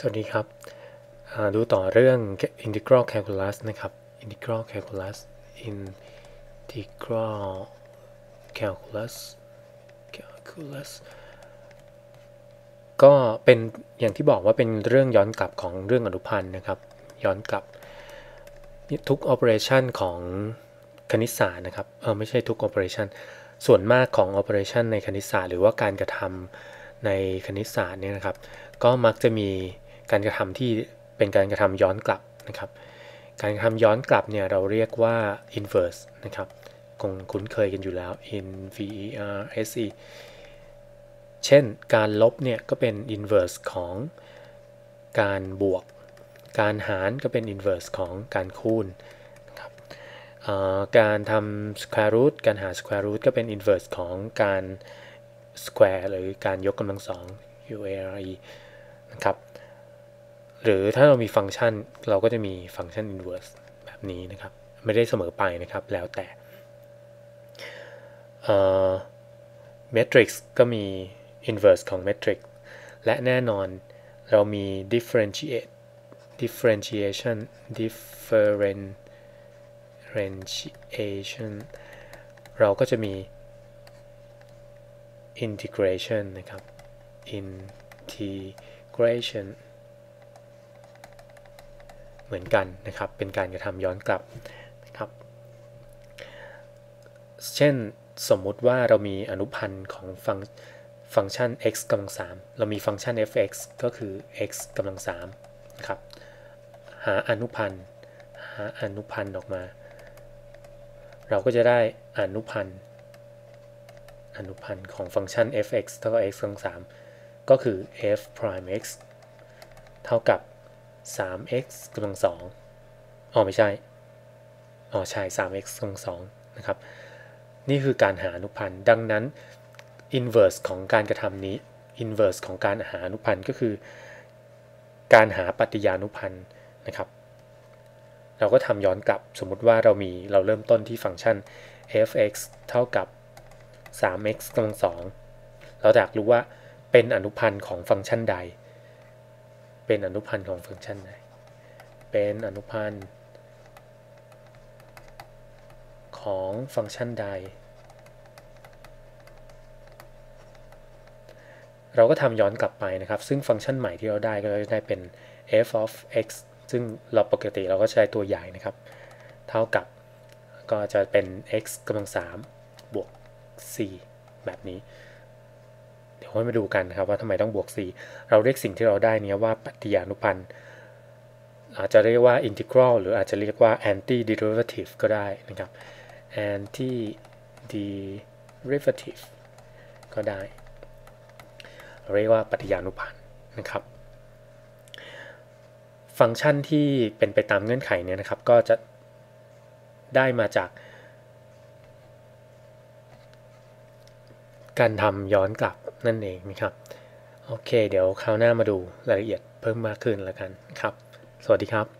สวัสดีครับ ดูต่อเรื่อง integral calculus นะครับ integral calculus integral calculus calculus ก็เป็นอย่างที่บอกว่าเป็นเรื่องย้อนกลับของเรื่องอนุพันธ์นะครับ ย้อนกลับ ทุก operation ของคณิตศาสตร์นะครับ เออไม่ใช่ทุก operation ส่วนมากของ operation ในคณิตศาสตร์ หรือว่าการกระทำในคณิตศาสตร์เนี่ยนะครับ ก็มักจะมี การกระทำที่เป็นการกระทำย้อนกลับนะครับ การกระทำย้อนกลับเนี่ยเราเรียกว่า inverse นะครับคงคุ้นเคยกันอยู่แล้ว in v e r s e เช่นการลบเนี่ยก็เป็น inverse ของการบวก การหารก็เป็น inverse ของการคูณนะครับการทำ square root การหา square root ก็เป็น inverse ของการ square หรือการยกกำลังสอง u a r e นะครับ หรือถ้าเรามีฟังก์ชันเราก็จะมีฟังก์ชันอินเวอร์สแบบนี้นะครับ ไม่ได้เสมอไปนะครับแล้วแต่เมทริกซ์ก็มีอินเวอร์สของเมทริกซ์และแน่นอนเรามี differentiate differentiation differentiation เราก็จะมี integration นะครับ integration เหมือนกันนะครับ เป็นการกระทำย้อนกลับนะครับ เช่นสมมุติว่าเรามีอนุพันธ์ของฟังฟังก์ชัน x กำลัง3เรามีฟังก์ชัน f(x) ก็คือ x กำลัง3นะครับ หาอนุพันธ์ หาอนุพันธ์ออกมา เราก็จะได้อนุพันธ์ อนุพันธ์ของฟังก์ชัน f(x) เท่ากับ x กำลัง3ก็คือ f prime x เท่ากับ 3x กำลัง2อ๋อไม่ใช่ อ๋อใช่ 3x กำลัง2นะครับ นี่คือการหาอนุพันธ์ ดังนั้น inverse ของการกระทำนี้ inverse ของการหาอนุพันธ์ก็คือ การหาปฏิยานุพันธ์นะครับ เราก็ทำย้อนกลับ สมมุติว่าเรามีเราเริ่มต้นที่ฟังก์ชัน f(x) เท่ากับ 3x กำลัง2เราอยากรู้ว่าเป็นอนุพันธ์ของฟังก์ชันใด เป็นอนุพันธ์ของฟังก์ชันใดเป็นอนุพันธ์ของฟังก์ชันใด เราก็ทำย้อนกลับไปนะครับ ซึ่งฟังก์ชันใหม่ที่เราได้ก็จะได้เป็น f of x ซึ่งเราปกติเราก็ใช้ตัวใหญ่นะครับ เท่ากับก็จะเป็น x กำลัง3บวก 4 แบบนี้ เดี๋ยวมาดูกันนะครับว่าทำไมต้องบวก 4 เราเรียกสิ่งที่เราได้นี้ว่าปฏิยานุพันธ์อาจจะเรียกว่า integral หรืออาจจะเรียกว่า anti derivative ก็ได้นะครับ anti derivative ก็ได้ เรียกว่าปฏิยานุพันธ์นะครับ ฟังก์ชันที่เป็นไปตามเงื่อนไขเนี่ยนะครับ ก็จะได้มาจากการทำย้อนกลับ นั่นเองนะครับ โอเค เดี๋ยวคราวหน้ามาดูรายละเอียดเพิ่มมากขึ้นแล้วกันครับ สวัสดีครับ